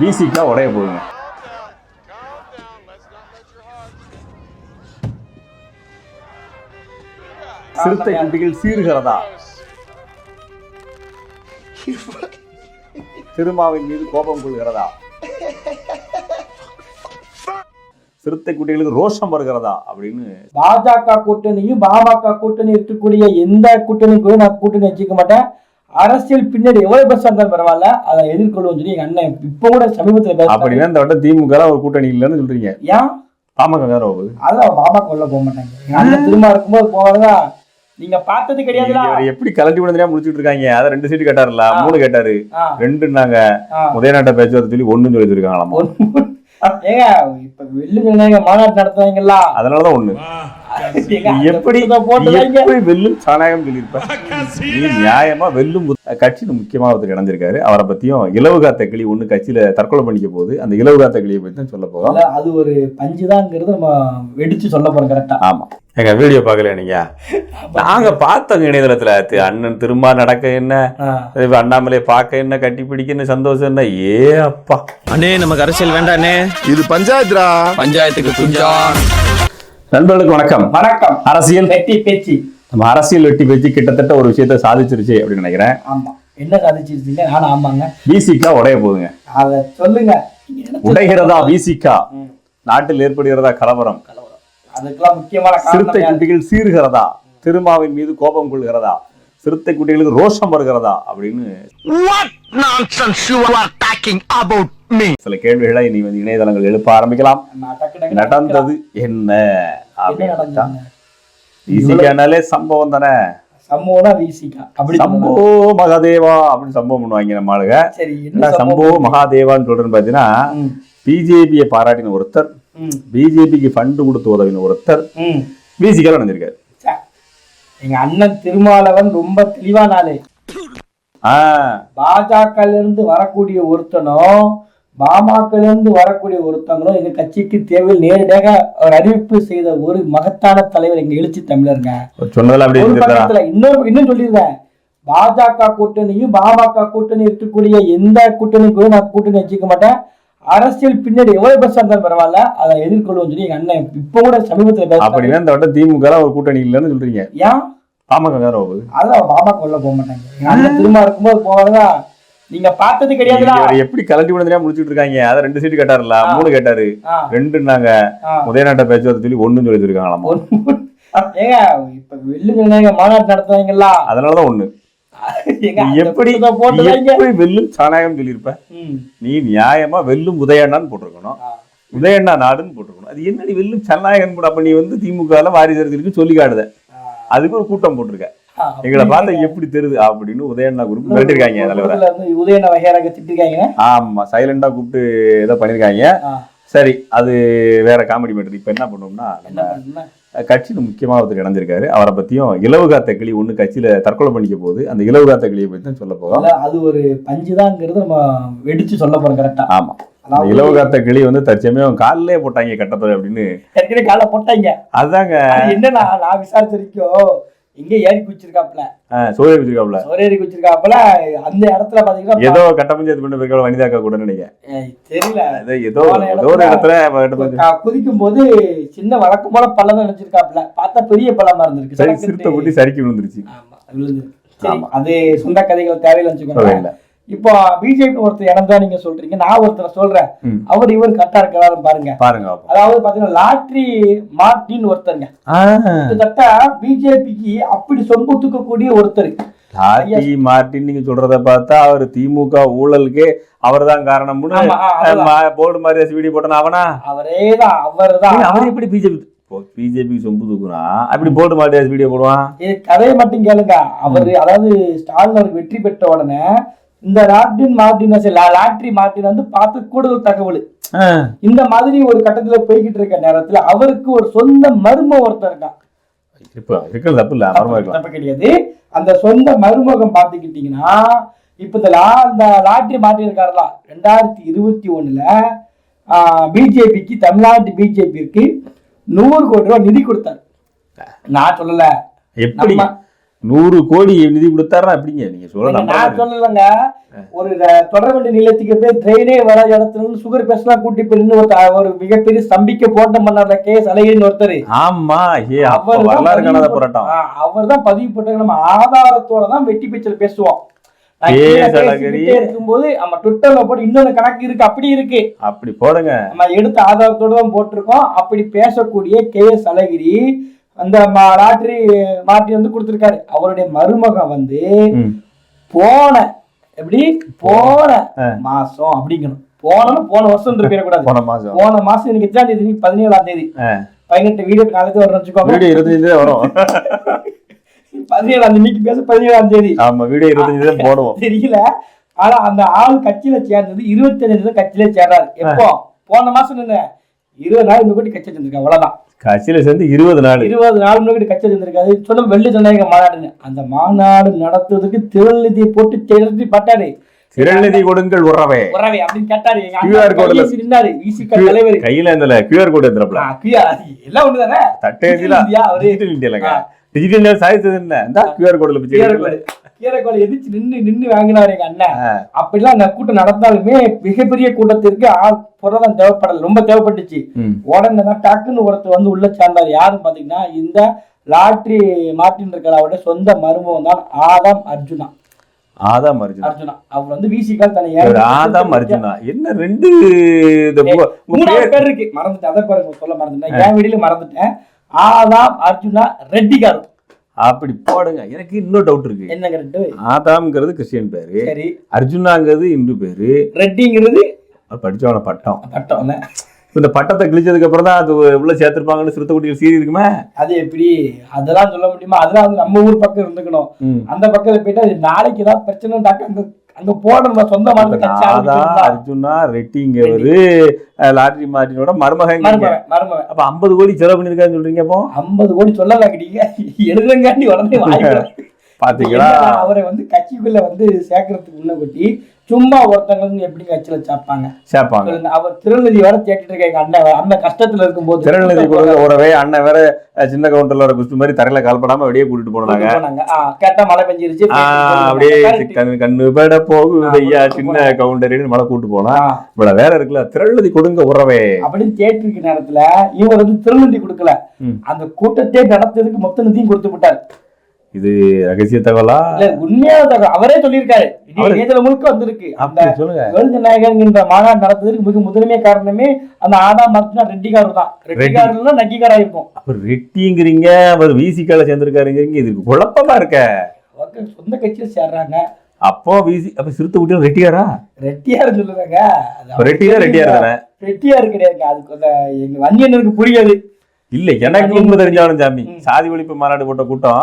பிசிக்கா உடைய போகுங்க சிறுத்தை குட்டிகள் சீர்கிறதா திருமாவின் மீது கோபம் கொள்கிறதா? சிறுத்தை குட்டிகளுக்கு ரோஷம் வருகிறதா? அப்படின்னு பாஜக கூட்டணியும் பாமக கூட்டணி இருக்கக்கூடிய எந்த கூட்டணி கூட நான் கூட்டணி வச்சுக்க மாட்டேன். அரசியல் பின்னாடி எவ்வளவு பெருசா இருந்தாலும் பரவாயில்ல அதை எதிர்கொள்ளும் சொல்லி எங்க அண்ணன் இப்ப கூட சமீபத்துல. அப்படின்னா இந்த வட்டம் திமுக ஒரு கூட்டணி இல்லைன்னு சொல்றீங்க. ஏன்? பாமக வேற போகுது அதான் பாமக உள்ள போக மாட்டாங்க. அண்ணன் திரும்ப இருக்கும்போது போவதா நீங்க பார்த்தது கிடையாதுல இவர் எப்படி கலட்டி விழுந்தா முடிச்சுட்டு இருக்காங்க. அதை ரெண்டு சீட்டு கேட்டாருல. மூணு கேட்டாரு. ஆ, ரெண்டுன்னாங்க. ஆ. உதயநாட்ட பேச்சுவார்த்தை சொல்லி ஒண்ணுன்னு சொல்லி இருக்காங்களாமா ஏங்க இப்ப வெள்ளுங்க மாநாட்டு நடத்துவாங்கல்ல. அதனாலதான் ஒண்ணு. எப்படி. எப்படி வெல்லும் சாணாயம் நியாயமா வெல்லும் கட்சியில முக்கியமா ஒருத்தர் இணைஞ்சிருக்காரு. அவரை பத்தியும் இலவு காத்த கிளி ஒண்ணு கட்சியில தற்கொலை பண்ணிக்க போகுது. அந்த இலவு காத்த கிளியை பத்தி தான் சொல்ல போறோம். இல்ல, அது ஒரு பஞ்சுதாங்கிறது நம்ம வெடிச்சு சொல்ல போறோம் கரெக்டா ஆமா. எங்க வீடியோ பார்க்கல நீங்க? நாங்க பார்த்தோங்க இணையதளத்துல. அண்ணன் திரும்ப நடக்க என்ன? அண்ணாமலை பார்க்க என்ன? கட்டி பிடிக்க என்ன? சந்தோஷம் என்ன? ஏ அப்பா. அண்ணே நமக்கு அரசியல் வேண்டாண்ணே. இது பஞ்சாயத்துடா பஞ்சாயத்துக்கு குஞ்சா. நண்பர்களுக்கு வணக்கம். வணக்கம். அரசியல்? வெட்டி பேச்சு. நம்ம அரசியல் வெட்டி பேச்சு கிட்டத்தட்ட ஒரு விஷயத்த சாதிச்சிருச்சு அப்படின்னு நினைக்கிறேன். ஆமா. என்ன சாதிச்சிருக்கீங்க ஆனா ஆமாங்க. பிசிக்கா உடைய போகுதுங்க. அத சொல்லுங்க. உடைகிறதா பிசிக்கா ம். நாட்டில் ஏற்படுகிறதா கலவரம்? கலவரம். அதுக்கெல்லாம் முக்கியமான சிறுத்தை? குட்டிகள் சீறுகிறதா? திருமாவின் மீது கோபம் கொள்கிறதா? சிறுத்தை குட்டிகளுக்கு ரோஷம் வருகிறதா? அப்படின்னு சில கேள்விகளை நீ வந்து இணையதளங்கள் எழுப்ப ஆரம்பிக்கலாம். நடந்தது என்ன? அப்படின்னு சம்பவம் தானே? சம்போ மகாதேவா அப்படின்னு சம்பவம் பண்ணுவாங்க நம்ம ஆளுங்க. சம்போ சம்பவம்? மகாதேவான்னு சொல்றேன்னு பாத்தீங்கன்னா பிஜேபியை பாராட்டின ஒருத்தர் பிஜேபிக்கு ஃபண்டு கொடுத்து உதவின ஒருத்தர் ம். பிசிக்கலா நடந்திருக்காரு. எங்க அண்ணன் திருமாவளவன் ரொம்ப தெளிவான ஆளு ஆஹ் பாஜக இருந்து வரக்கூடிய ஒருத்தனும் பாமக இருந்து வரக்கூடிய ஒருத்தங்களும் எங்க கட்சிக்கு தேவையில் நேரடியாக ஒரு அறிவிப்பு செய்த ஒரு மகத்தான தலைவர் எங்க எழுச்சி தமிழருங்க. இன்னொரு இன்னும் சொல்லியிருந்தேன் பாஜக கூட்டணியும் பாமக கூட்டணி இருக்கக்கூடிய எந்த கூட்டணி கூட நான் கூட்டணி வச்சுக்க மாட்டேன். அரசியல் பின்னாடி எவ்வளவு பெருசா இருந்தாலும் பரவாயில்ல. அதை எதிர்கொள்ளும் சொல்லி எங்க அண்ணன் இப்ப கூட சமீபத்துல அப்படின்னா இந்த வட்டம் திமுக ஒரு கூட்டணி இல்லைன்னு சொல்றீங்க. ஏன்? பாமக வேற அதான் பாமக உள்ள போக மாட்டாங்க. எங்க அண்ணன் திரும்ப இருக்கும்போது போவதா நீங்க பார்த்தது கிடையாதுடா. இவர் எப்படி கலட்டி விழுந்தா முடிச்சுட்டு இருக்காங்க? அதை ரெண்டு சீட்டு கேட்டாருல. மூணு கேட்டாரு. ஆ, ரெண்டுன்னாங்க. ஆ. உதயநாட்ட பேச்சுவார்த்தை சொல்லி ஒண்ணுன்னு சொல்லி இருக்காங்களாமா ஏங்க இப்ப வெள்ளுங்க மாநாட்டு நடத்துவாங்கல்ல. அதனாலதான் ஒண்ணு. எப்படி. எப்படி வெல்லும் சாணாயம் சொல்லியிருப்ப. நீ நியாயமா வெல்லும் உதயண்ணான்னு போட்டிருக்கணும். உதயண்ணா நாடுன்னு போட்டிருக்கணும். அது என்னடி வெல்லும் சனாயகன் கூட அப்ப நீ வந்து திமுக வாரிசு சொல்லி காடுத அதுக்கு ஒரு கூட்டம் போட்டிருக்க. எங்களை பார்த்தா எப்படி தெரியுது? அப்படின்னு உதயண்ணா குரூப் மிரட்டிருக்காங்க தலைவரை. உதயன வகையராக திட்டிருக்காங்க. ஆமா சைலண்டா கூப்பிட்டு ஏதோ பண்ணிருக்காங்க. சரி அது வேற காமெடி மேட்டர் இப்ப என்ன பண்ணோம்னா என்ன பண்ணணும்னா, கட்சியில முக்கியமா ஒருத்தர் இணைஞ்சிருக்காரு. அவரை பத்தியும் இலவு காத்த கிளி ஒண்ணு கட்சியில தற்கொலை பண்ணிக்க போகுது. அந்த இலவு காத்த கிளியை பத்தி தான் சொல்ல இல்ல, அது ஒரு பஞ்சுதாங்கிறது நம்ம வெடிச்சு சொல்ல போறோம் கரெக்டா ஆமா. அந்த இலவு காத்த கிளி வந்து தற்சமயம் காலிலே போட்டாங்க கட்டத்துறை அப்படின்னு. ஏற்கனவே காலை போட்டாங்க. அதுதாங்க அது என்னன்னா நான் விசாரிச்ச எங்க ஏறி குச்சிருக்காப்ல சோழ வச்சிருக்காப்ல சோரேறி குச்சிருக்காப்புல அந்த இடத்துல பாத்தீங்கன்னா ஏதோ கட்ட பஞ்சாயத்து பண்ண போய் வனிதாக்கா கூட நினைக்கிறேன். ஏய், தெரியல. ஏதோ ஏதோ ஒரு இடத்துல குதிக்கும் போது சின்ன வழக்கம் போல பள்ளம் நினைச்சிருக்காப்ல பார்த்தா பெரிய பள்ளமா இருந்திருக்கு. சரி சிறுத்தை குட்டி சறுக்கி விழுந்துருச்சு. ஆமா, விழுந்திருக்கு. அது சொந்த கதைகள் தேவையில்லை. வச்சுக்கோங்க. இப்போ பிஜேபி ஒருத்தர் இறந்தா நீங்க சொல்றீங்க நான் ஒருத்தரை சொல்றேன். அவர் இவர் கரெக்டா இருக்கிறாரு பாருங்க. பாருங்க. அதாவது பாத்தீங்கன்னா லாட்ரி மார்டின் ஒருத்தருங்க. கிட்டத்தட்ட பிஜேபிக்கு அப்படி சொம்பு தூக்கக்கூடிய ஒருத்தர். லாட்டி மார்ட்டின் நீங்க சொல்றத பார்த்தா அவர் திமுக ஊழலுக்கே அவர்தான் காரணம்னு ஆமா, ஆ, அவர்தான். போர்டு மாதிரி வீடியோ போட்டான அவனா? அவரேதான் அவர்தான். ஏய், அவர் எப்படி பிஜேபி பிஜேபி சொம்பு தூக்குறான் அப்படி போர்டு மாதிரி வீடியோ போடுவான்? கதையை மட்டும் கேளுங்க. அவரு அதாவது ஸ்டாலின் அவருக்கு வெற்றி பெற்ற உடனே இந்த லாட்ரின் மார்டின் லாட்ரி மார்டின் வந்து பார்த்து கூடுதல் தகவல். இந்த மாதிரி ஒரு கட்டத்துல போய்கிட்டு இருக்க நேரத்துல அவருக்கு ஒரு சொந்த மரும ஒருத்தர் இருக்கான் தப்பு கிடையாது. அந்த சொந்த மருமகம் பார்த்துக்கிட்டீங்கன்னா இப்ப இந்த லா இந்த லாட்ரி மாட்டி இருக்காருல ரெண்டாயிரத்தி இருபத்தி ஒண்ணுல பிஜேபிக்கு தமிழ்நாட்டு பிஜேபிக்கு நூறு கோடி ரூபாய் நிதி கொடுத்தாரு. நான் சொல்லல. எப்படி? நூறு கோடி நிதி கொடுத்தாரா எப்படிங்க? நீங்க சொல்ல நீங்க நம்ப நான். சொல்லலைங்க. ஒரு தொடர்வண்டி நிலையத்துக்கு போய் ட்ரெயினே வர இடத்துல இருந்து சுகர் பேஸ்ட்லாம் கூட்டி போய் நின்று ஒரு மிகப்பெரிய ஸ்தம்பிக்க போட்டம் பண்ணார்ல கே அழகிரின்னு ஒருத்தர். ஆமா ஏ அவர் வரலாறு காணாத போராட்டம். அவர் தான் பதிவு போட்டாங்க நம்ம ஆதாரத்தோட தான் வெட்டி பேச்சல் பேசுவோம். இருக்கும்போது நம்ம ட்விட்டர்ல போட்டு இன்னொரு கணக்கு இருக்கு அப்படி இருக்கு. அப்படி போடுங்க. நம்ம எடுத்த ஆதாரத்தோட தான் போட்டிருக்கோம். அப்படி பேசக்கூடிய கே எஸ் அழகிரி அந்த ம- லாட்டரி மாட்டி வந்து கொடுத்திருக்காரு. அவருடைய மருமகன் வந்து. போன எப்படி? போன மாசம் அப்படிங்கணும். போனோம்னு போன வருஷம் பேரக்கூடாது. போன மாசம். போன மாசம் எனக்கு எத்தனாம் தேதி? பதினேழாம் தேதி. பதினெட்டு வீடியோ நாளைக்கு வரணும் வச்சுக்கோங்க. வீடியோ இருபத்தஞ்சு தான் வரும். பதினேழாம் தேதிக்கு பேச பதினேழாம் தேதி. ஆமா வீடியோ இருபத்தஞ்சு தான் போடுவோம். தெரியல. ஆனா அந்த ஆள் கட்சியில சேர்ந்தது இருபத்தி அஞ்சு கட்சியில சேர்றாரு. எப்போ? போன மாசம் நின்று இருபது நாள் முன்னாடி கட்சி சேர்ந்திருக்காரு அவ்வளவுதான். கட்சியில சேர்ந்து இருபது நாள். இருபது நாள் முன்னாடி கட்சி சேர்ந்திருக்காரு சொல்ல வெள்ளி ஜனநாயக மாநாடுன்னு. அந்த மாநாடு நடத்துறதுக்கு திருநிதியை போட்டு திரட்டி பட்டாரு திரள்நிதி கொடுங்கள் உறவே. உறவே அப்படின்னு கேட்டாரு. எங்க QR அண்ணா code ல- கையேசி நின்னாரு. விசிக தலைவர். கையில இந்த கியூஆர் கோடு எடுத்துறப்பல QR எல்லாம் ஒண்ணுதானே? இந்தியா அவரு. டிஜிட்டல் இந்தியாலங்க. டிஜிட்டல் இந்தியா சாதித்தது என்ன? இந்த கியூஆர் கோடுல பிச்சு கீரைக்கோள் எதிர்த்து நின்னு நின்னு வாங்கினாரு எங்க அண்ணன். அப்படிலாம் அந்த கூட்டம் நடந்தாலுமே மிகப்பெரிய கூட்டத்திற்கு ஆள் புரதம் தேவைப்படல ரொம்ப தேவைப்பட்டுச்சு. உடனே தான் டக்குன்னு ஒருத்தர் வந்து உள்ள சேர்ந்தார். யாருன்னு பாத்தீங்கன்னா இந்த லாட்ரி மார்டின் இருக்கிற அவருடைய சொந்த மருமகன் தான் ஆதாம் அர்ஜுனா. ஆதாம் அர்ஜுனா. அர்ஜுனா. அவர் வந்து விசிகால் தன்னை ஆதாம் அர்ஜுனா. என்ன ரெண்டு மூணாவது பேர்? இருக்கு. மறந்துட்டேன். அதை பாருங்க சொல்ல மறந்துட்டேன். என் வீடியோல மறந்துட்டேன். ஆதாம் அர்ஜுனா ரெட்டி காரு அப்படி போடுங்க. எனக்கு இன்னொரு டவுட் இருக்கு. என்னங்க ரெட்டு ஆதாம்ங்கிறது கிறிஸ்டியன் பேரு. சரி. அர்ஜுனாங்கிறது இந்து பேரு. ரெட்டிங்கிறது? படிச்சவன பட்டம். பட்டம் இந்த பட்டத்தை கிழிச்சதுக்கு அப்புறம் தான் அது உள்ள சேர்த்திருப்பாங்கன்னு சிறுத்தை குட்டிகள் சீரி இருக்குமே? அது எப்படி? அதெல்லாம் சொல்ல முடியுமா? அதெல்லாம் நம்ம ஊர் பக்கம் இருந்துக்கணும். அந்த பக்கத்துல போயிட்டு அது நாளைக்கு ஏதாவது பிரச்சனை டாக்க அங்க போடணும் சொந்த. அர்ஜுனா ரெட்டிங்கிறவரு லாட்ரி மார்டினோட மருமகன் அப்ப ஐம்பது கோடி செலவு பண்ணிருக்கான்னு சொல்றீங்க அப்போ? ஐம்பது கோடி சொல்லலாம் கிட்டீங்க. எழுதுங்காண்டி உடனே வாங்கிக்கிறேன் பாத்தீங்களா? அவரை வந்து கட்சிக்குள்ள வந்து சேர்க்கறதுக்கு முன்ன கொட்டி சும்மா ஒருத்தவங்க வந்து எப்படி கட்சியில சாப்பாங்க சேர்ப்பாங்க. அவர் திருநெல்வேலி வர கேட்டுட்டு இருக்க அண்ணன் அந்த கஷ்டத்துல இருக்கும்போது திறநிதி கொடுங்க உறவே அண்ணன் வேற சின்ன கவுண்டர்ல வர குஸ்து மாதிரி தரையில கால்படாம வெளியே கூட்டிட்டு போனாங்க. கேட்டா மழை பெஞ்சிருச்சு அப்படியே. கண்ணு கண்ணு பட போகுது ஐயா சின்ன கவுண்டரின்னு மழை கூட்டு போனா. இவ்வளவு வேற இருக்குல்ல திரள்நதி கொடுங்க உறவே. அப்படின்னு கேட்டிருக்க நேரத்துல இவர் வந்து திருநெல்வேலி கொடுக்கல. அந்த கூட்டத்தை நடத்துறதுக்கு மொத்த நிதியும் கொடுத்து விட்டார். இது ரகசிய தகவலா? இல்ல உண்மையான தகவல். அவரே சொல்லியிருக்காரு. அவரு- இணையதளம் முழுக்க வந்திருக்கு. அந்த சொல்லுங்க. என்ற மாநாடு நடத்துறதுக்கு மிக முதன்மை காரணமே அந்த ஆதாம் அர்ஜுனா ரெட்டிகார் தான். ரெட்டிகார்ல நக்கிகாரா இருக்கும். அப்ப ரெட்டிங்கிறீங்க அவர் விசிகால சேர்ந்திருக்காருங்கிறீங்க இதுக்கு குழப்பமா இருக்க? சொந்த கட்சியில சேர்றாங்க. அப்போ விசி அப்ப சிறுத்தை குட்டியும் ரெட்டியாரா ரெட்டியார் சொல்லுறாங்க ரெட்டியா ரெட்டியார் தானே? ரெட்டியார் கிடையாதுங்க. அதுக்கு அந்த எங்க வன்னியனுக்கு புரியாது. இல்ல எனக்கு உண்மை தெரிஞ்சாலும் சாமி. சாதி ஒழிப்பு மாநாடு போட்ட கூட்டம்.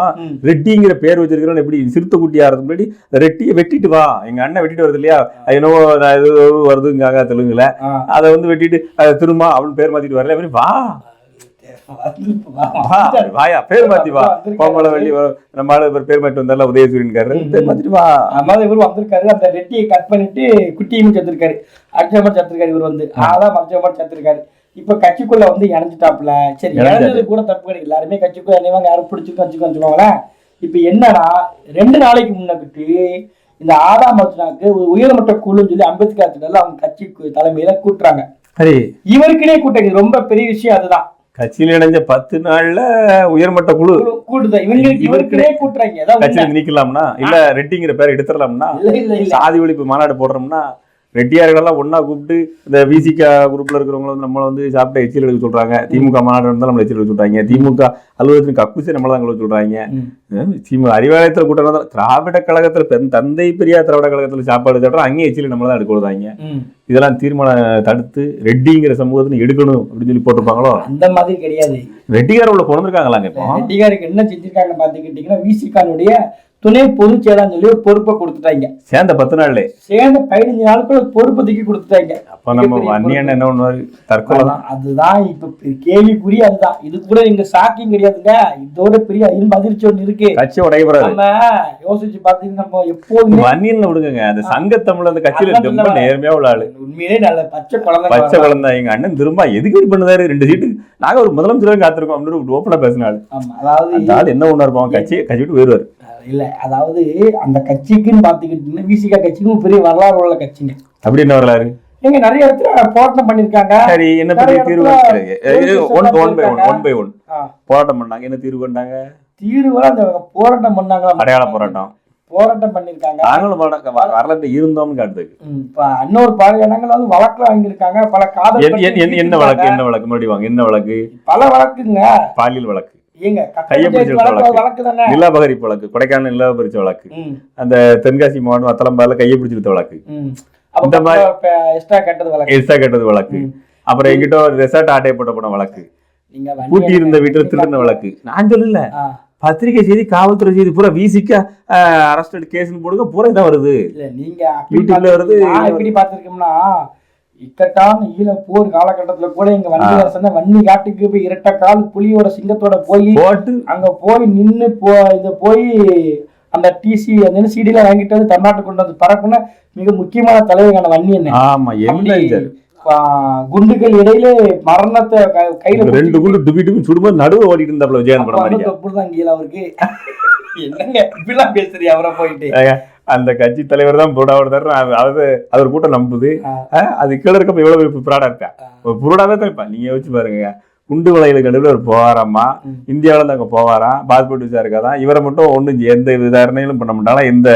ரெட்டிங்கிற பேர் வச்சிருக்கிறோம் எப்படி சிறுத்தை குட்டியா இருக்கு முன்னாடி ரெட்டியை வெட்டிட்டு வா எங்க அண்ணன் வெட்டிட்டு வருது இல்லையா என்னவோ நான் இது வருதுங்காக தெலுங்குல. அதை வந்து வெட்டிட்டு அதை திரும்ப அவன் பேர் மாத்திட்டு வரல அப்படி வா. வாயா பேர் மாத்தி வா. கோமல வெள்ளி. நம்ம ஆளு பேர் மாத்தி வந்தால உதயசூரியன் ம். பேர் மாத்திட்டு வா அதனால இவர் வந்திருக்காரு அந்த ரெட்டியை கட் பண்ணிட்டு குட்டியும் சேர்த்திருக்காரு அர்ஜுனமர் சேர்த்திருக்காரு இவர் வந்து ஆதாம் அர்ஜுனமர் சேர்த்திருக்காரு இப்ப கட்சிக்குள்ள வந்து இணைஞ்சிட்டாப்ல சரி. இணைஞ்சது கூட தப்பு கிடையாது. எல்லாருமே கட்சிக்குள்ள இணைவாங்க. யாரும் பிடிச்சிருக்கோம் வச்சுக்கோ வச்சுக்கோங்களேன். இப்ப என்னன்னா ரெண்டு நாளைக்கு முன்னாடி இந்த ஆதாம் அர்ஜுனாக்கு ஒரு உயர்மட்ட குழுன்னு சொல்லி அம்பேத்கர் திடல்ல அவங்க கட்சி தலைமையில கூட்டுறாங்க. சரி. இவருக்குனே கூட்டம் ரொம்ப பெரிய விஷயம் அதுதான். கட்சியில இணைஞ்ச பத்து நாள்ல உயர்மட்ட குழு. குழு- கூட்டுதான் இவங்களுக்கு இவருக்குனே கூட்டுறாங்க. கட்சியில நீக்கலாம்னா? இல்ல ரெட்டிங்கிற பேரை எடுத்துடலாம்னா? சாதி ஒழிப்பு மாநாடு போடுறோம்னா ரெட்டியார்களெல்லாம் ஒன்றா கூப்பிட்டு இந்த விசிகா குரூப்பில் இருக்கிறவங்கள வந்து நம்மளை வந்து சாப்பிட்டு எச்சில் எடுக்க சொல்கிறாங்க திமுக மாநாடு இருந்தால் நம்மளை எச்சில் எடுக்க சொல்கிறாங்க திமுக அலுவலகத்தின் கக்குசை நம்மளை தான் கழுவ சொல்கிறாங்க திமுக அறிவாலயத்தில் கூட்டம் தான் திராவிட கழகத்தில் பெண் தந்தை பெரியார் திராவிட கழகத்தில் சாப்பாடு சாப்பிட்றோம் அங்கேயே எச்சில் நம்மளை தான் எடுக்க விடுறாங்க இதெல்லாம் தீர்மானம் தடுத்து ரெட்டிங்கிற சமூகத்தின் எடுக்கணும் அப்படின்னு சொல்லி போட்டிருப்பாங்களோ? அந்த மாதிரி கிடையாது. ரெட்டிகார் உள்ள பிறந்திருக்காங்களாங்க இப்போ? ரெட்டிகாருக்கு என்ன செஞ்சிருக்காங்க பார்த்துக்கிட்டிங்கன்னா விசிகானுடைய துணை பொதுச் செயலாளர் சொல்லி ஒரு பொறுப்பை கொடுத்துட்டாங்க. சேர்ந்த பத்து நாள்ல. சேர்ந்த பதினஞ்சு நாளுக்குள்ள பொறுப்பை தூக்கி கொடுத்துட்டாங்க. அப்ப நம்ம வன்னியன் என்ன பண்ணுவாரு? தற்கொலை. தான் அதுதான் இப்ப கேள்விக்குறி அதுதான். இது கூட இங்க ஷாக்கிங் கிடையாதுங்க. இதோட பெரிய இன்ப அதிர்ச்சி ஒண்ணு இருக்கு. கட்சி உடையப்படுறாரு நம்ம யோசிச்சு பாத்தீங்கன்னா நம்ம எப்போதுமே வன்னியன்ல விடுங்க அந்த சங்க தமிழ் அந்த கட்சியில ரொம்ப நேர்மையா உள்ள ஆளு. உண்மையிலே நல்ல பச்சை குழந்தை பச்சை குழந்தை. எங்க அண்ணன் திரும்ப எதுக்கு பண்ணுதாரு ரெண்டு சீட்டு நாங்க ஒரு முதலமைச்சர் காத்திருக்கோம் அப்படின்னு ஓப்பனா பேசின ஆளு. ஆமா அதாவது என்ன ஒண்ணா இருப்பான் கட்சி கட்சி விட்டு போயிருவாரு இல்ல அதாவது அந்த கட்சிக்குன்னு பாத்துக்கிட்டீங்கன்னா விசிகா கட்சிக்கும் பெரிய வரலாறு உள்ள கட்சிங்க. அப்படி என்ன வரலாறு? எங்க நிறைய இடத்துல போராட்டம் பண்ணிருக்காங்க சரி என்ன பெரிய தீர்வு one by one. One by one போராட்டம் பண்ணாங்க. என்ன தீர்வு கொண்டாங்க? தீர்வு அந்த போராட்டம் பண்ணாங்க அடையாள போராட்டம். போராட்டம் பண்ணிருக்காங்க நாங்களும் போராட்டம் வரலாற்று இருந்தோம்னு காட்டுது. இப்ப இன்னொரு பல இடங்கள் வந்து வழக்குல வாங்கியிருக்காங்க. பல காதல் என்ன- என்ன- என்ன- என்ன வழக்கு? என்ன வழக்கு? மறுபடியும் வாங்க. என்ன வழக்கு? பல வழக்குங்க. பாலியல் வழக்கு. ஏங்க வழக்கு வழக்கு. வழக்கு தானே? நிலாபகரிப்பு வழக்கு கொடைக்கானல் நிலாபரிச்ச வழக்கு அந்த தென்காசி மாவட்டம் அத்தலம்பால கையை பிடிச்சிருத்த வழக்கு. இந்த மாதிரி- எக்ஸ்ட்ரா கட்டது வழக்கு. எஸ்டா கட்டது வழக்கு. அப்புறம் எங்கிட்ட ரெசார்ட் ஆட்டை போட்ட போன வழக்கு. பூட்டி இருந்த வீட்டுல திருடின வழக்கு. நான் சொல்லல. பத்திரிகை செய்தி காவல்துறை செய்தி பூரா விசிக்க அரஸ்டட் கேஸ்னு போடுங்க பூரா இதான் வருது. இல்ல நீங்க யூடியூப்ல வருது, எப்படி பார்த்திருக்கோம்னா இக்கட்டான ஈழ போர் காலகட்டத்துல கூட எங்க வண்டி அரசன வன்னி காட்டுக்கு போய் இரட்ட கால் புலியோட சிங்கத்தோட போய் போட்டு அங்க போய் நின்னு போ இத போய் அந்த டிசி அந்த சிடில வாங்கிட்டு வந்து தமிழ்நாட்டுக்கு கொண்டு வந்து பறக்குன மிக முக்கியமான தலைவரான வன்னி என்ன? ஆமா? குண்டுகள் இடையில மரணத்தை கையில ரெண்டு குண்டு டுபி டுபி சுடும்போது நடுவு ஓடிட்டு இருந்தாப்ல விஜயன் படம் அப்படிதான் கீழ அவருக்கு. என்னங்க இப்படிலாம் பேசுறீ அவரை போயிட்டு? அந்த கட்சி தலைவர் தான் புரோடாவோட தர்றேன். அது அது ஒரு கூட்டம் நம்புது. அது கீழே இருக்க எவ்வளவு பெரிய புராடா இருக்கா ஒரு புரோடாவே தான் இருப்பா நீங்க யோசிச்சு பாருங்க. குண்டு வளையலுக்கு நடுவில் ஒரு போவாராமா ம். இந்தியாவில இருந்து அங்க போவாராம் பாஸ்போர்ட் விசா இருக்காதான் இவரை மட்டும் ஒண்ணும் எந்த விசாரணையிலும் பண்ண மாட்டாங்களா? எந்த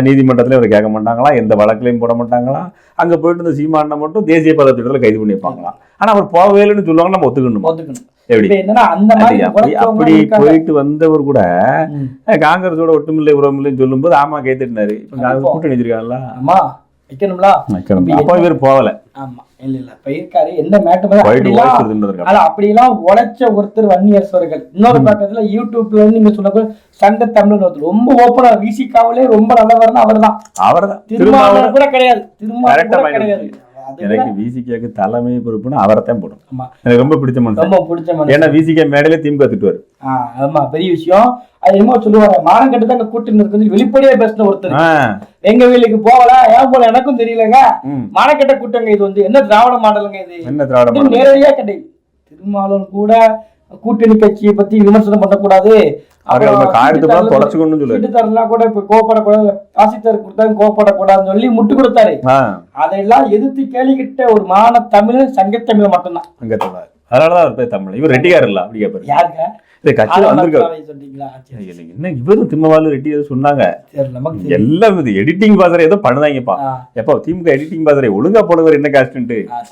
நீதிமன்றத்திலயும் இவரை கேட்க மாட்டாங்களா? எந்த வழக்குலையும் போட மாட்டாங்களா? அங்க போயிட்டு இந்த சீமானை மட்டும் தேசிய பதவியிடல கைது பண்ணி வைப்பாங்களாம் ஆனா அவர் போகவே இல்லைன்னு சொல்லுவாங்க நம்ம ஒத்துக்கணும்? ஒத்துக்கணும். எப்படி? அப்படி அப்படி. போயிட்டு வந்தவர் கூட காங்கிரஸோட ஒட்டுமில்லை உறவுமில்லைன்னு சொல்லும்போது ஆமா கைத்திட்டினாரு இப்ப காங்கிரஸ் இப்போ- கூட்டணி வச்சிருக்காங்களா ஆமா வைக்கணும்ல. அப்போ இவர் போகல. ஆமா. இல்ல இல்ல இப்ப இருக்காரு என்ன மேட்டு அப்படிலாம் உழைச்ச ஒருத்தர் வன்னியரசர்கள். இன்னொரு பக்கத்துல யூடியூப்ல இருந்து நீங்க சொன்ன சங்க தமிழ் ஒருத்தர். ரொம்ப ஓப்பனா விசிகாவிலே ரொம்ப நல்லவர்னா அவர்தான். அவர்தான். திருமாவளவன் கூட கிடையாது. திருமாவளவன் Correct ஆ கூட கிடையாது. இருக்கு. அது கூட- எனக்கு விசிகேக்கு தலைமை பொறுப்புன்னு அவரைத்தான் போடும் எனக்கு ரொம்ப பிடிச்ச மனுஷன். ரொம்ப பிடிச்ச மனுஷன். ஏன்னா விசிகே மேடையில திமுக திட்டுவார். ஆமா பெரிய விஷயம். அது என்னமோ சொல்லுவாங்க மானம் கட்டு தான் கூட்டணி இருக்கு வெளிப்படையா பேசின ஒருத்தர். எங்க வீட்டுக்கு போகல ஏன் போல எனக்கும் தெரியலங்க. மானக்கெட்ட கூட்டங்க இது வந்து. என்ன திராவிட மாடலுங்க இது? என்ன திராவிட? நேரடியா கிடையாது திருமாவளவன் கூட கூட்டணி கட்சியை பத்தி விமர்சனம் பண்ணக்கூடாது. அவரை அப்புறம் அந்த காரியத்தை சீட்டு பூரா தரல- தொடச்சுக்கணும்னு சொல்லுவாரு. சீட்டு தரலாம் கூட இப்ப கோவப்படக்கூடாது. காசித்தர் கொடுத்தாங்க கோவப்படக்கூடாதுன்னு சொல்லி முட்டு கொடுத்தாரு. அதெல்லாம் எதிர்த்து கேள்விக்கிட்ட ஒரு மான தமிழ் சங்கத்தமிழ் மட்டும்தான். அங்க அதனாலதான் அவர் பேர் தமிழ். இவர் ரெட்டியார் இல்ல அப்படி கேட்பாரு யாருங்க? கட்சியில வந்திருக்காரு என்ன இவரும் திம்மவாலு ரெட்டி ஏதோ சொன்னாங்க. எல்லாம் இது எடிட்டிங் பாசறை ஏதோ பண்ணுதாங்கப்பா. எப்போ திமுக எடிட்டிங் பாசறை ஒழுங்கா போடுவார் என்ன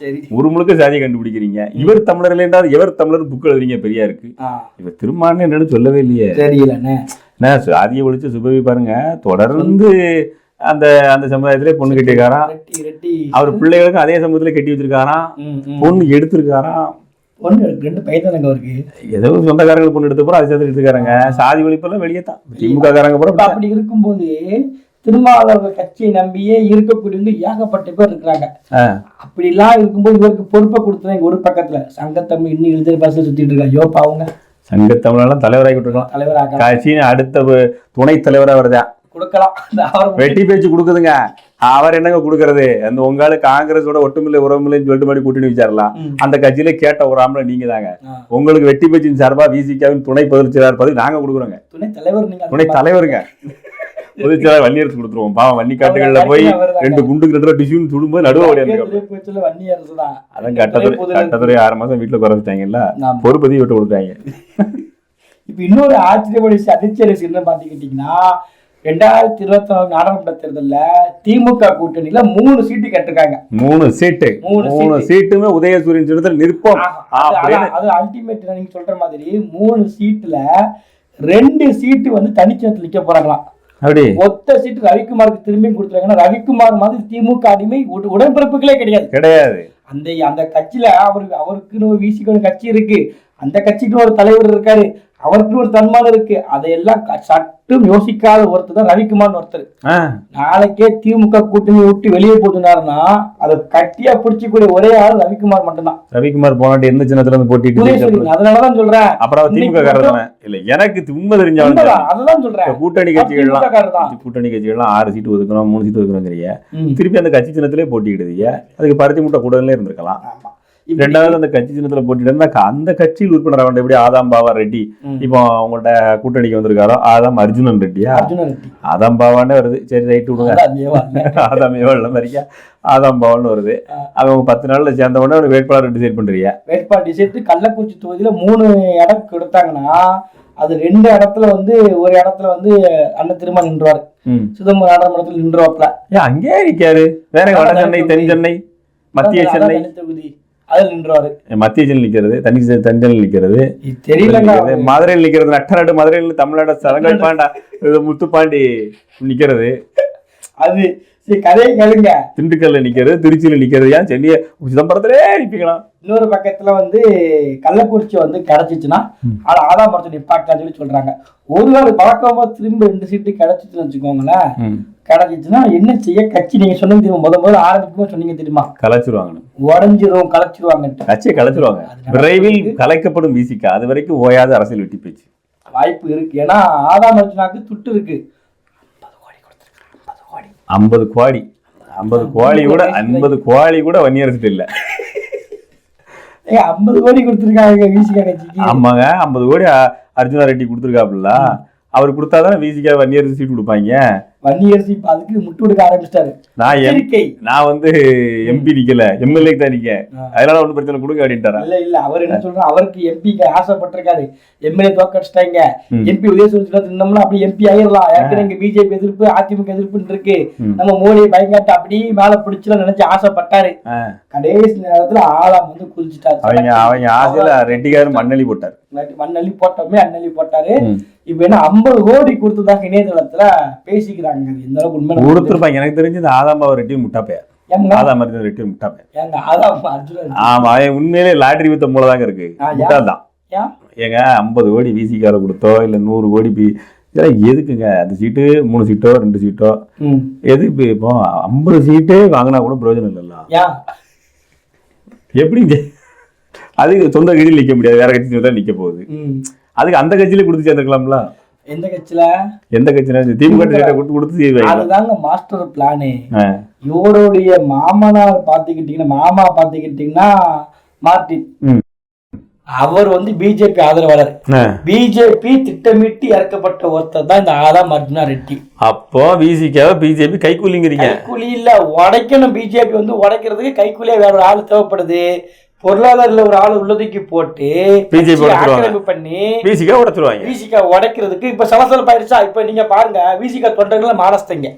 சரி. ஒரு முழுக்க சாதியை கண்டுபிடிக்கிறீங்க. இவர் தமிழர் இல்லைன்றால் எவர் தமிழர் புக் எழுதுறீங்க பெரியா இருக்கு இவர் திருமான்னு என்னன்னு சொல்லவே இல்லையே. தெரியலண்ணே. என்ன சாதியை ஒழிச்சு சுபவி பாருங்க. தொடர்ந்து அந்த அந்த சமுதாயத்திலே பொண்ணு கட்டியிருக்காராம். அவர் பிள்ளைகளுக்கும் அதே சமூகத்துல கட்டி வச்சிருக்காராம். பொண்ணு எடுத்திருக்காராம். பொண்ணு ரெண்டு பையன் தானங்க அவருக்கு. ஏதோ சொந்தக்காரங்களுக்கு பொண்ணு எடுத்த போற அதை சேர்த்து எடுத்துக்காரங்க சாதி ஒழிப்பெல்லாம் வெளியே தான். திமுக காரங்க போற அப்படி இருக்கும்போது திருமாவளவர்கள் கட்சியை நம்பியே இருக்கக்கூடியவங்க ஏகப்பட்ட பேர் இருக்கிறாங்க. அப்படிலாம் இருக்கும்போது இவருக்கு பொறுப்பை கொடுத்துறாங்க ஒரு பக்கத்துல. சங்கத்தமிழ் இன்னும் எழுதிய பஸ் சுத்திட்டு இருக்காங்க யோப்பா அவங்க. சங்க தமிழெல்லாம் தலைவராகி விட்டுருக்கலாம். தலைவராக கட்சியின் அடுத்த வ- துணை தலைவரா வருதா? கொடுக்கலாம். வெட்டி பேச்சு கொடுக்குதுங்க. அவர் என்னங்க கொடுக்கறது? அந்த உங்கால காங்கிரஸோட ஒட்டுமில்லை உறவுமில்லைன்னு சொல்லிட்டு மாதிரி கூட்டணி வச்சாரலாம் ம். அந்த கட்சியில கேட்ட ஒரு ஆம்பளை நீங்க தாங்க. உங்களுக்கு வெட்டி பேச்சின் சார்பா விசிகாவின் துணை பொதுச்செயலாளர் பதவி நாங்க கொடுக்குறோங்க. துணை தலைவர் நீங்க துணை தலைவருங்க. பொதுச்செயலாளர் வன்னி எடுத்து கொடுத்துருவோம். பாவம் வன்னி காட்டுகள்ல போய் ரெண்டு குண்டுக்கு ரெண்டு டிஷ்யூன்னு சுடும்போது நடுவு அரசு தான். அதான் கட்டத்துறை கட்டத்துறை ஆறு மாசம் வீட்டுல குறைச்சிட்டாங்கல்ல. பொறுப்பதி விட்டு கொடுத்தாங்க இப்ப இன்னொரு ஆச்சரியப்படி அதிர்ச்சி என்ன பாத்துக்கிட்டீங்கன்னா ரெண்டாயிரத்தி இருபத்தி நாலு நாடாளுமன்ற தேர்தல்ல திமுக கூட்டணியில மூணு சீட்டு கட்டிருக்காங்க. மூணு சீட்டு. மூணு சீட்டுமே உதயசூரியன் சின்னத்தில் நிற்போம் அது- அல்டிமேட் நீங்க சொல்ற மாதிரி மூணு சீட்டுல ரெண்டு சீட்டு வந்து தனிச்சத்துல நிக்க போறாங்களாம் அப்படி. ஒத்த சீட்டு ரவிக்குமாருக்கு திரும்பி கொடுத்துருக்காங்கன்னா ரவிக்குமார் மாதிரி திமுக அடிமை உட- உடன்பிறப்புகளே கிடையாது. கிடையாது. அந்த அந்த கட்சியில அவருக்கு அவருக்குன்னு ஒரு விசிக்கு கட்சி இருக்கு. அந்த கட்சிக்கு ஒரு தலைவர் இருக்காரு. அவருக்குன்னு ஒரு தன்மானம் இருக்கு. அதையெல்லாம் சட்டும் யோசிக்காத ஒருத்தர் தான் ரவிக்குமார்னு ஒருத்தர். நாளைக்கே திமுக கூட்டணி விட்டு வெளியே போட்டுனாருன்னா அதை கட்டியா பிடிச்சிக்கூடிய ஒரே ஆள் ரவிக்குமார் மட்டும்தான். ரவிக்குமார் போனாட்டி எந்த சின்னத்துல இருந்து போட்டிட்டு அதனாலதான் சொல்றேன். அப்புறம் திமுக இன்னைக்கு காரர் தானே இல்ல எனக்கு உண்மை தெரிஞ்சவன் உண்மைதான், அதுதான் சொல்றேன். கூட்டணி கட்சிகள்லாம். கூட்டணி கட்சிகள்லாம் ஆறு சீட்டு ஒதுக்கணும் மூணு சீட்டு ஒதுக்கணுங்கிறீங்க ம். திருப்பி அந்த கட்சி சின்னத்திலே போட்டிக்கிடுதீங்க அதுக்கு பருத்தி முட்டை கூடலே இருந்திருக்கலாம். ரெண்டாவது அந்த கட்சி சின்னத்துல போட்டிட்டு அந்த கட்சியில் உறுப்பினர் அவன் எப்படி ஆதாம் பாவா ரெட்டி. இப்போ அவங்கள்ட்ட கூட்டணிக்கு வந்திருக்காரோ ஆதாம் அர்ஜுனன் ரெட்டியா? ரெட்டி. ஆதாம் பாவான்னு வருது. சரி ரைட் விடுங்க. ஆதாம் ஏவல்ல மாதிரியா ஆதாம் பவன் வருது. அவங்க பத்து நாள்ல சேர்ந்த உடனே அவனுக்கு வேட்பாளர் டிசைட் பண்றியா? வேட்பாளர் சேர்த்து கள்ளக்குறிச்சி தொகுதியில மூணு இடம் கொடுத்தாங்கன்னா அது ரெண்டு இடத்துல வந்து ஒரு இடத்துல வந்து அண்ணன் திரும்ப நின்றுவாரு. சிதம்பரம் நாடாளுமன்றத்தில் நின்றுவாப்ல ஏன் அங்கேயே நிக்காரு வேற வட சென்னை தென் சென்னை மத்திய சென்னை. தொகுதி. அதில் நின்றுவாரு. மத்திய சென்னை நிக்கிறது தனி இது தெரியலங்க நிக்கிறது. மதுரையில் நிக்கிறது நட்டநாடு மதுரையில் தமிழ்நாடு சலங்கல் பாண்டா முத்துப்பாண்டி நிக்கிறது. அது சரி கதையை கேளுங்க. திண்டுக்கல்ல நிக்கிறது திருச்சியில நிக்கிறது. ஏன் சென்னையை சிதம்பரத்திலே நிப்பிக்கலாம் இன்னொரு பக்கத்துல வந்து கள்ளக்குறிச்சி வந்து கிடைச்சிச்சுன்னா ஆனா ஆதாம் மரத்தை நிப்பாட்டலாம்னு சொல்லி சொல்றாங்க. ஒருவேளை பழக்கமா திரும்ப ரெண்டு சீட்டு கிடைச்சிச்சுன்னு வச்சுக்கோங்களேன் கிடைச்சிச்சுன்னா என்ன செய்ய கட்சி நீங்க சொன்னீங்க தெரியுமா? முத முதல்ல ஆரம்பிக்கும் சொன்னீங்க தெரியுமா? கலைச்சிருவாங்க உடஞ்சிரும் கலைச்சிருவாங்கன்ட்டு. கட்சியை கலைச்சிருவாங்க. விரைவில் கலைக்கப்படும் வீசிக்க? அது வரைக்கும் ஓயாத அரசியல் வெட்டி பேச்சு வாய்ப்பு இருக்கு. ஏன்னா ஆதாம் அர்ஜுனாக்கு துட்டு இருக்கு. ஐம்பது கோடி ஐம்பது கோழி கூட. ஐம்பது கோழி கூட வன்னியரசு இல்ல ஐம்பது கோடி கொடுத்துருக்காங்க விசிகா கட்சிக்கு ஆமாங்க ஐம்பது கோடி அர்ஜுனா ரெட்டி கொடுத்துருக்காப்புல. அவர் கொடுத்தாதானே விசிகா வன்னியரசு சீட் கொடுப்பாங்க. வன்னியரசு இப்ப அதுக்கு முட்டு கொடுக்க ஆரம்பிச்சிட்டாரு. நான் நான் வந்து எம்பி நிக்கல எம்எல்ஏ தான் நிக்கேன். அதனால ஒன்றும் பிரச்சனை கொடுங்க அப்படின்ட்டாரா? இல்ல இல்ல அவர் என்ன சொல்றாரு? அவருக்கு எம்பிக்கு ஆசைப்பட்டிருக்காரு. எம்எல்ஏ தோக்கடிச்சிட்டாங்க. எம்பி உதயசூரியன் தின்னோம்னா அப்படி எம்பி ஆயிரலாம். ஏற்கனவே இங்க பிஜேபி எதிர்ப்பு அதிமுக எதிர்ப்புன்னு இருக்கு. நம்ம மோடியை பயங்காட்டு அப்படியே மேல பிடிச்சலாம் நினைச்சு ஆசைப்பட்டாரு. கடைசி நேரத்துல ஆளாம் வந்து குதிச்சுட்டாரு. அவங்க அவங்க ஆசையில ரெட்டிக்காரர் மண்ணலி போட்டார். மண்ணள்ளி போட்டோமே அண்ணள்ளி போட்டாரு. இப்ப என்ன ஐம்பது கோடி கொடுத்ததாக இணையதளத்துல பேசிக்கிறாங்க. எந்த அளவுக்கு உண்மை கொடுத்துருப்பாங்க. எனக்கு தெரிஞ்சு இந்த ஆதாம்பாவை ரெட்டி முட்டாப்பையா? ஏங்க? ஆதாம் அர்ஜுன் ரெட்டி அதான் அர்ஜுனன். ஆமா உண்மையிலே லாட்டரி வித்த மூலதாங்க இருக்கு. ஏன் ஏங்க ஐம்பது கோடி விசிக்கார கொடுத்தோ இல்ல நூறு கோடி பி இதெல்லாம் எதுக்குங்க? அந்த சீட்டு மூணு சீட்டோ ரெண்டு சீட்டோ? எது இப்போ இப்போ ஐம்பது சீட்டே வாங்கினா கூட பிரயோஜனம் இல்லைல்ல? ஏன் அது சொந்த கட்சியில் நிக்க முடியாது. வேற கட்சியில் தான் நிக்க போகுது. அதுக்கு அந்த கட்சியில கொடுத்து சேர்ந்துக்கலாம்ல? எந்த கட்சியில எந்த கட்சியில திமுக கொடுத்து அதுதாங்க மாஸ்டர் பிளானு. இவருடைய மாமனார் பாத்துக்கிட்டீங்கன்னா மாமா பாத்துக்கிட்டீங்கன்னா மார்டின். அவர் வந்து பிஜேபி ஆதரவாளர். பிஜேபி திட்டமிட்டு இறக்கப்பட்ட ஒருத்தர் தான் இந்த ஆதாம் அர்ஜுனா ரெட்டி. அப்போ விசிக்காவை பிஜேபி கைக்கூலிங்கிறீங்க கைக்கூலி இல்ல உடைக்கணும். பிஜேபி வந்து உடைக்கிறதுக்கு கைக்கூலியா வேற ஒரு ஆள் தேவைப்படுது. பொருளாதாரத்துல ஒரு ஆள் உள்ளதுக்கு போட்டு. ஆக்கிரமிப்பு பண்ணி விசிக்கா உடைச்சிருவாங்க. விசிகா உடைக்கிறதுக்கு இப்ப சலசலப்பாயிருச்சா இப்ப நீங்க பாருங்க விசிகா தொண்டர்களை மானஸ்தங்க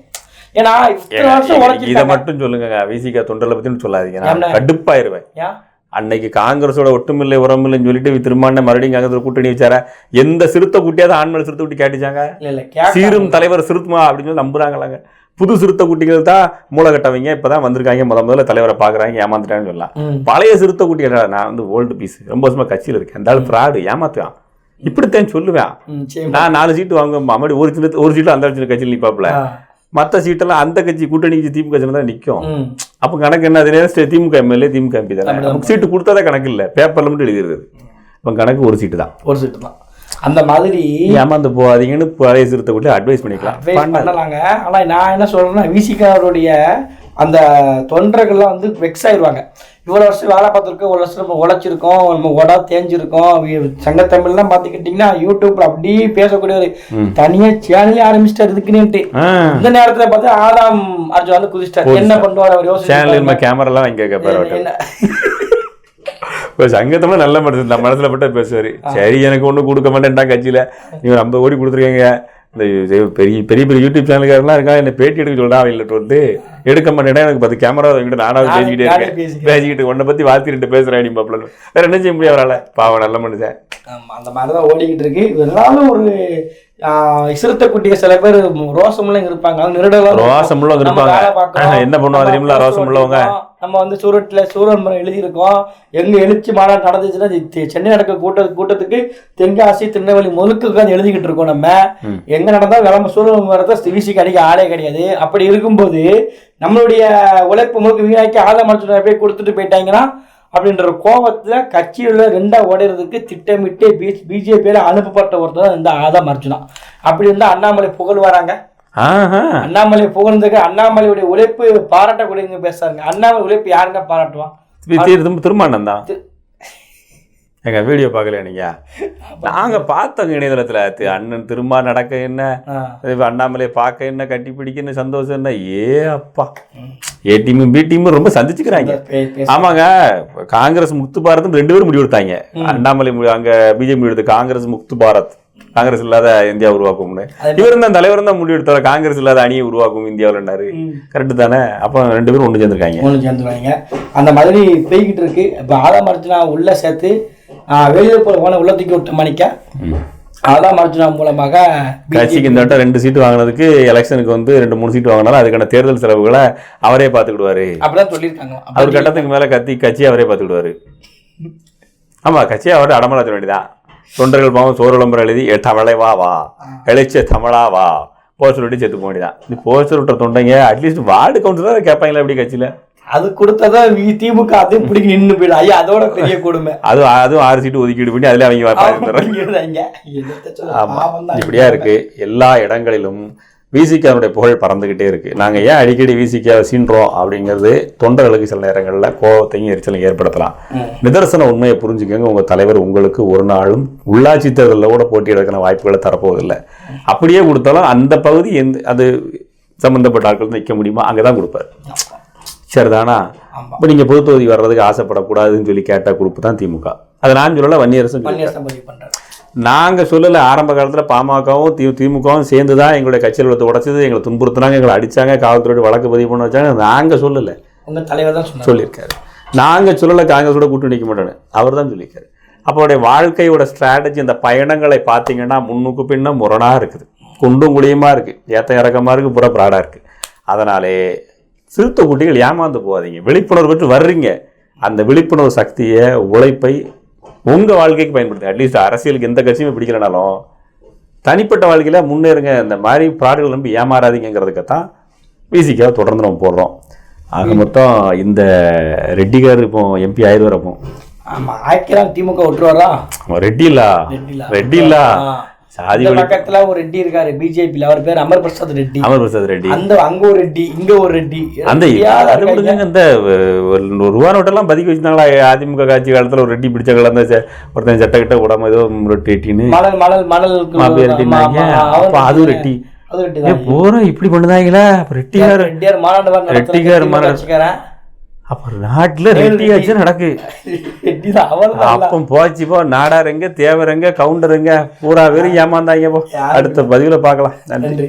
ஏன்னா இதை மட்டும் சொல்லுங்க விசிகா தொண்டலை பத்தி சொல்லாதீங்க. நான்? கடுப்பாயிருவேன்? அன்னைக்கு காங்கிரஸோட ஒட்டுமில்லை உரமில்லைன்னு சொல்லிட்டு திருமான மறுபடியும் காங்கிரஸ் கூட்டணி வச்சார? எந்த சிறுத்தை குட்டியாவது ஆண்மலை சிறுத்தை குட்டி கேட்டுச்சாங்க? சீரும் தலைவர் சிறுத்துமா அப்படின்னு சொல்லி நம்புறாங்களாங்க. புது சிறுத்தை குட்டிகள் தான் மூளை கட்டவங்க இப்பதான் வந்திருக்காங்க. முத முதல்ல தலைவரை பாக்குறாங்க ஏமாந்துட்டாங்கன்னு சொல்லலாம். பழைய சிறுத்தை குட்டிகள் நான் வந்து ஓல்டு பீஸ் ரொம்ப வருஷமா கட்சியில் இருக்கேன். அந்த ஆள் ஃப்ராடு ஏமாத்துவான் இப்படித்தான் சொல்லுவேன். நான் நாலு சீட்டு வாங்க மறுபடியும் ஒரு சின்ன ஒரு சீட்டு அந்த சின்ன கட்சியில் நிப்பாப்புல. ஆ. மற்ற சீட்டெல்லாம் அந்த கட்சி கூட்டணி கட்சி திமுக கட்சியில தான் நிற்கும். அப்போ கணக்கு என்ன? அது நேரம் திமுக எம்எல்ஏ திமுக எம்பி தானே. நமக்கு சீட்டு கொடுத்தாதே கணக்கு இல்லை. பேப்பர்ல மட்டும் எழுதிருது இப்போ கணக்கு ஒரு சீட்டு தான். ஒரு சீட்டு தான். அந்த மாதிரி ஏமாந்து போகாதீங்கன்னு பழைய சிறுத்தை அட்வைஸ் பண்ணிக்கலாம். பண்ணலாங்க. ஆனா நான் என்ன சொல்றேன்னா விசிகாருடைய அந்த தொண்டர்கள்லாம் வந்து வெக்ஸ் ஆயிடுவாங்க இவ்வளவு வருஷம் வேலை பார்த்துருக்கோம் ஒரு வருஷம் நம்ம உழைச்சிருக்கோம் நம்ம உடா தேஞ்சிருக்கோம் சங்கத்தமிழ்லாம் பார்த்துக்கிட்டிங்கன்னா யூடியூப்ல அப்படியே பேசக்கூடிய ஒரு தனியா சேனலே ஆரம்பிச்சிட்டாரு இதுக்குன்னுட்டு இந்த நேரத்துல பார்த்து ஆதாம் அர்ஜுன் வந்து குதிச்சிட்டாரு. என்ன பண்ணுவார் அவர்? யோசிச்சு கேமராலாம் இங்கே என்ன? இப்போ சங்கத்தமிழ் நல்ல மனசு நம்ம மனசுல பட்ட பேசுவாரு சரி. எனக்கு ஒன்றும் கொடுக்க மாட்டேன்டா கட்சியில? நீங்க ஐம்பது கோடி கொடுத்துருக்கீங்க. இந்த பெரிய பெரிய பெரிய யூடியூப் சேனல்காரெல்லாம் இருக்கா என்ன பேட்டி எடுக்க சொல்றா அவங்கள்ட்ட வந்து. எடுக்க மாட்டேன்னா எனக்கு பத்து கேமரா எங்கிட்ட நானாவது நானே- பேசிக்கிட்டே இருக்கேன். பேசிக்கிட்டு உன்னை பத்தி வாழ்த்தி ரெண்டு பேசுறேன் நீ பாப்பலன்னு வேற என்ன செய்ய முடியும் அவரால? பாவம் நல்ல மனுஷன். அந்த மாதிரிதான் ஓடிக்கிட்டு இருக்கு. இதனால ஒரு சிறுத்தை குட்டிய சில பேர் ரோசமுள்ள இருப்பாங்க. நிருடலாம் ரோசம் உள்ளவங்க நம்ம இருப்பாங்க. என்ன பண்ணுவாங்க நம்ம தெரியுமில்ல ரோசம் உள்ளவங்க. நம்ம வந்து சூரட்ல சூரன் மரம் எழுதியிருக்கோம். எங்க எழுச்சி மாநாடு நடந்துச்சுன்னா சென்னை நடக்க கூட்ட கூட்டத்துக்கு தென்காசி திருநெல்வேலி முழுக்க உட்கார்ந்து எழுதிக்கிட்டு இருக்கோம் நம்ம. எங்க நடந்தா கிளம்ப சூரன் மரத்தை வீசி அடிக்க ஆளே கிடையாது. அப்படி இருக்கும்போது நம்மளுடைய உழைப்பு முழுக்க வீணாக்கி ஆதாம் அடிச்சு போய் கொடுத்துட்டு போயிட்டாங்கன்னா அப்படின்ற கோபத்துல கட்சியுள்ள ரெண்டா உடையறதுக்கு திட்டமிட்டு பிஜேபியில அனுப்பப்பட்ட ஒருத்தர் இந்த ஆதாம் அர்ஜுனா. அப்படி இருந்தா அண்ணாமலை புகழ் வராங்க அண்ணாமலை புகழ்ந்துக்கு அண்ணாமலையுடைய உழைப்பு பாராட்டக்கூடியவங்க பேசுறாங்க. அண்ணாமலை உழைப்பு யாருங்க பாராட்டுவான்? திரும்ப திருமாண்டம் தான் எங்க வீடியோ பார்க்கல நீங்க? நாங்க பார்த்தோங்க இணையதளத்துல. அண்ணன் திரும்ப நடக்க என்ன? அண்ணாமலையை பார்க்க என்ன? கட்டி பிடிக்க என்ன? சந்தோஷம் என்ன? ஏ அப்பா. ஏ டீமும் பி டீமும் ரொம்ப சந்திச்சுக்கிறாங்க. ஆமாங்க. காங்கிரஸ் முக்து பாரத் ரெண்டு பேரும் முடிவு எடுத்தாங்க. அண்ணாமலை அங்க பிஜேபி முடிவு எடுத்து காங்கிரஸ் முக்து பாரத். காங்கிரஸ் இல்லாத இந்தியா உருவாக்கும்னு. இவர் தான் தலைவர் தான் முடிவு எடுத்தார் காங்கிரஸ் இல்லாத அணியை உருவாக்கும் இந்தியாவில்னாரு. கரெக்டு தானே? அப்ப ரெண்டு பேரும் ஒன்று சேர்ந்திருக்காங்க. ஒன்று சேர்ந்துருவாங்க அந்த மாதிரி போய்கிட்டு இருக்கு. இப்போ ஆதாம் அர்ஜுனா உள்ள சேர்த்து வெளியூர் போல போன உள்ள தூக்கி விட்ட மணிக்க? ஆதாம் அர்ஜுனா மூலமாக கட்சிக்கு இந்த வட்டம் ரெண்டு சீட்டு வாங்கினதுக்கு எலெக்ஷனுக்கு வந்து ரெண்டு மூணு சீட்டு வாங்கினாலும் அதுக்கான தேர்தல் செலவுகளை அவரே பார்த்துக்கிடுவாரு. அப்படிதான் சொல்லியிருக்காங்க. அவர் கட்டத்துக்கு மேல கத்தி கட்சி அவரே பார்த்துக்கிடுவாரு. ஆமா கட்சியை அவர்கிட்ட அடமாட சொல்ல வேண்டியதான் தொண்டர்கள் பாவம் சோறு விளம்பரம் எழுதி "ஏ, தமிழை வா வா. தமிழா வா. போஸ்டர் விட்டு செத்து போக வேண்டியதான் நீ போஸ்டர் விட்ட தொண்டைங்க அட்லீஸ்ட் வார்டு கவுன்சிலர் கேட்பாங்களா எப்படி கட்சியில. அது கொடுத்ததா வி- திமுக அதையும் பிடிக்க நின்று போயிடும் ஐயா அதோட பெரிய கொடுமை. அது அதுவும் ஆறு சீட்டு ஒதுக்கீடு பண்ணி அதுல அவங்க. இப்படியா இருக்கு. எல்லா இடங்களிலும் விசிகாவுடைய புகழ் பறந்துகிட்டே இருக்கு. நாங்க ஏன் அடிக்கடி விசிகாவை சீன்றோம் அப்படிங்கிறது தொண்டர்களுக்கு சில நேரங்கள்ல கோபத்தையும் எரிச்சலையும் ஏற்படுத்தலாம். நிதர்சன உண்மையை புரிஞ்சுக்கோங்க. உங்க தலைவர் உங்களுக்கு ஒரு நாளும் உள்ளாட்சி தேர்தலில் கூட போட்டியிடக்கான வாய்ப்புகளை தரப்போவதில்லை. அப்படியே கொடுத்தாலும் அந்த பகுதி எந்த அது சம்பந்தப்பட்ட ஆட்கள் நிற்க முடியுமா? அங்கதான் கொடுப்பாரு. சரிதானா. இப்போ நீங்க பொது தொகுதி வர்றதுக்கு ஆசைப்படக்கூடாதுன்னு சொல்லி கேட்ட குரூப் தான் திமுக. அதை நான் சொல்லல வன்னியரசு பன்னீர்செல்வம் பதிவு பண்றாரு நாங்க சொல்லல ஆரம்ப காலத்துல பாமகவும் தி திமுகவும் சேர்ந்து தான் எங்களுடைய கட்சி அலுவலகத்தை உடைச்சது எங்களை துன்புறுத்துனாங்க எங்களை அடிச்சாங்க காவல்துறை வழக்கு பதிவு பண்ண வச்சாங்க நாங்க சொல்லல. உங்க தலைவர் தான் சொல்லியிருக்காரு. நாங்க சொல்லல காங்கிரஸோட கூட்டணி நிற்க மாட்டோன்னு அவர் தான் சொல்லியிருக்காரு. அப்போ அவருடைய வாழ்க்கையோட ஸ்ட்ராட்டஜி அந்த பயணங்களை பார்த்தீங்கன்னா முன்னுக்கு பின்ன முரணா இருக்குது. குண்டும் குழியுமா இருக்கு. ஏத்த இறக்கமா இருக்கு புற பிராடா இருக்கு. அதனாலே சிறுத்தை குட்டிகள் ஏமாந்து போகாதீங்க. விழிப்புணர்வு பெற்று வர்றீங்க. அந்த விழிப்புணர்வு சக்தியை உழைப்பை உங்க வாழ்க்கைக்கு பயன்படுத்துங்க. அட்லீஸ்ட் அரசியலுக்கு எந்த கட்சியுமே பிடிக்கலனாலும் தனிப்பட்ட வாழ்க்கையில முன்னேறுங்க. இந்த மாதிரி ப்ராடக்ட்கள் நம்பி ஏமாறாதீங்கிறதுக்கு தான் விசிக்காக தொடர்ந்து நம்ம போடுறோம். ஆக மொத்தம் இந்த ரெட்டிகார் இப்போ எம்பி ஆயிடுவார் அப்போ. ஆமா ஆய்க்கலாம் திமுக விட்டுருவாரா ரெட்டி இல்லா ரெட்டிலா? சாதி பக்கத்துல ஒரு ரெட்டி இருக்காரு பிஜேபியில. அவர் பேர் அமர் பிரசாத் ரெட்டி. அமர் பிரசாத் ரெட்டி. அந்த அங்க ஒரு ரெட்டி இங்க ஒரு ரெட்டி. அந்த அது. விடுங்க இந்த ரூபா நோட்டெல்லாம் பதுக்கி வச்சிருந்தாங்களா அதிமுக ஆட்சி காலத்துல ஒரு ரெட்டி பிடிச்சவங்கள அந்த ஒருத்தன் சட்டை கிட்ட உடம்பு ஏதோ ரெட்டி ரெட்டின்னு மணல் மணல் மணல் அது ரெட்டி அது ரெட்டி. ஏ தான். போற இப்படி பண்ணுதாங்களா? ரெட்டிகார் ரெட்டிகார் மாநாடு. அப்ப நாட்டுல ரெட்டி ஆச்சு நடக்கு. அப்போ போச்சு போ நாடார் எங்க தேவர் எங்க கவுண்டர் எங்க பூரா பேரும் ஏமாந்தாங்க போ. அடுத்த பதிவுல பார்க்கலாம். நன்றி.